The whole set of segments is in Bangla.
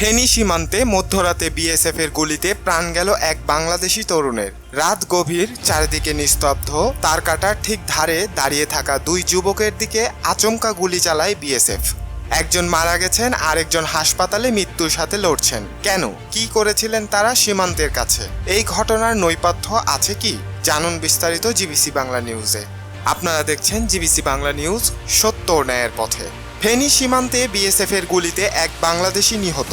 ফেনী সীমান্তে মধ্যরাতে বিএসএফ এর গুলিতে প্রাণ গেল এক বাংলাদেশি তরুণের। রাত গভীর, চারিদিকে নিস্তব্ধ। তার কাটার ঠিক ধারে দাঁড়িয়ে থাকা দুই যুবকের দিকে আচমকা গুলি চালায় বিএসএফ। একজন মারা গেছেন, আরেকজন হাসপাতালে মৃত্যুর সাথে লড়ছেন। কেন? কি করেছিলেন তারা সীমান্তের কাছে? এই ঘটনার নৈপথ্য আছে কি? জানুন বিস্তারিত জিবিসি বাংলা নিউজে। আপনারা দেখছেন জিবিসি বাংলা নিউজ সত্য ন্যায়ের পথে। ফেনী সীমান্তে বিএসএফের গুলিতে এক বাংলাদেশি নিহত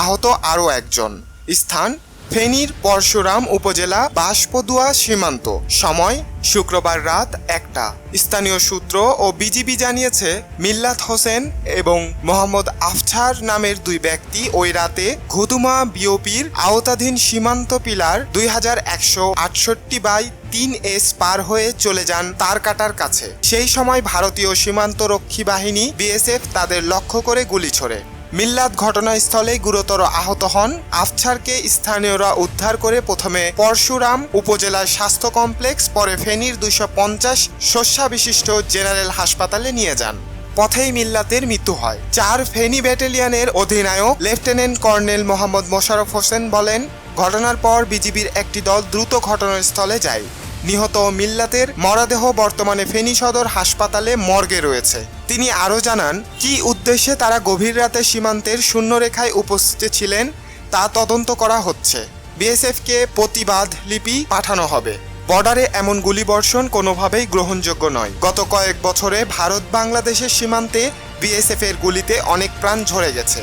আহত আরও একজন। স্থান ফেনীর পরশুরাম উপজেলা বাঁশপদুয়া সীমান্ত। সময় শুক্রবার রাত একটা। স্থানীয় সূত্র ও বিজিবি জানিয়েছে, মিল্লাত হোসেন এবং মোহাম্মদ আফছার নামের দুই ব্যক্তি ওই রাতে ঘুদুমা বিওপির আওতাধীন সীমান্ত পিলার দুই হাজার একশো আটষট্টি বাই তিন এস পার হয়ে চলে যান তার কাটার কাছে। সেই সময় ভারতীয় সীমান্ত রক্ষী বাহিনী বিএসএফ তাদের লক্ষ্য করে গুলি ছোড়ে। মিল্লাত ঘটনাস্থলেই গুরুতর আহত হন। আফছারকে স্থানীয়রা উদ্ধার করে প্রথমে পরশুরাম উপজেলার স্বাস্থ্য কমপ্লেক্স, পরে ফেনীর দুশো পঞ্চাশ শস্যা বিশিষ্ট জেনারেল হাসপাতালে নিয়ে যান। পথেই মিল্লাতের মৃত্যু হয়। চার ফেনী ব্যাটালিয়নের অধিনায়ক লেফটেন্যান্ট কর্নেল মোহাম্মদ মোশাররফ হোসেন বলেন, ঘটনার পর বিজিবির একটি দল দ্রুত ঘটনাস্থলে যায়। নিহত মিল্লাতের মরদেহ বর্তমানে ফেনী সদর হাসপাতালে মর্গে রয়েছে। তিনি আরও জানান, কি উদ্দেশ্যে তারা গভীর রাতে সীমান্তের শূন্যরেখায় উপস্থিত ছিলেন তা তদন্ত করা হচ্ছে। বিএসএফকে প্রতিবাদ লিপি পাঠানো হবে। বর্ডারে এমন গুলিবর্ষণ কোনোভাবেই গ্রহণযোগ্য নয়। গত কয়েক বছরে ভারত বাংলাদেশের সীমান্তে বিএসএফ এর গুলিতে অনেক প্রাণ ঝরে গেছে।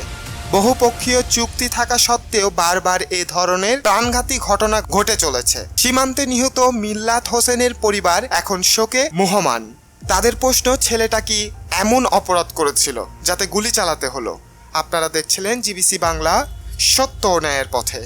বহুপক্ষীয় চুক্তি থাকা সত্ত্বেও বারবার এ ধরনের প্রাণঘাতী ঘটনা ঘটে চলেছে। সীমান্তে নিহত মিল্লাত হোসেনের পরিবার এখন শোকে মুহমান। তাদের প্রশ্ন, ছেলেটা কি এমন অপরাধ করেছিল যাতে গুলি চালাতে হলো? আপনারা দেখছিলেন জিবিসি বাংলা সত্য ন্যায়ের পথে।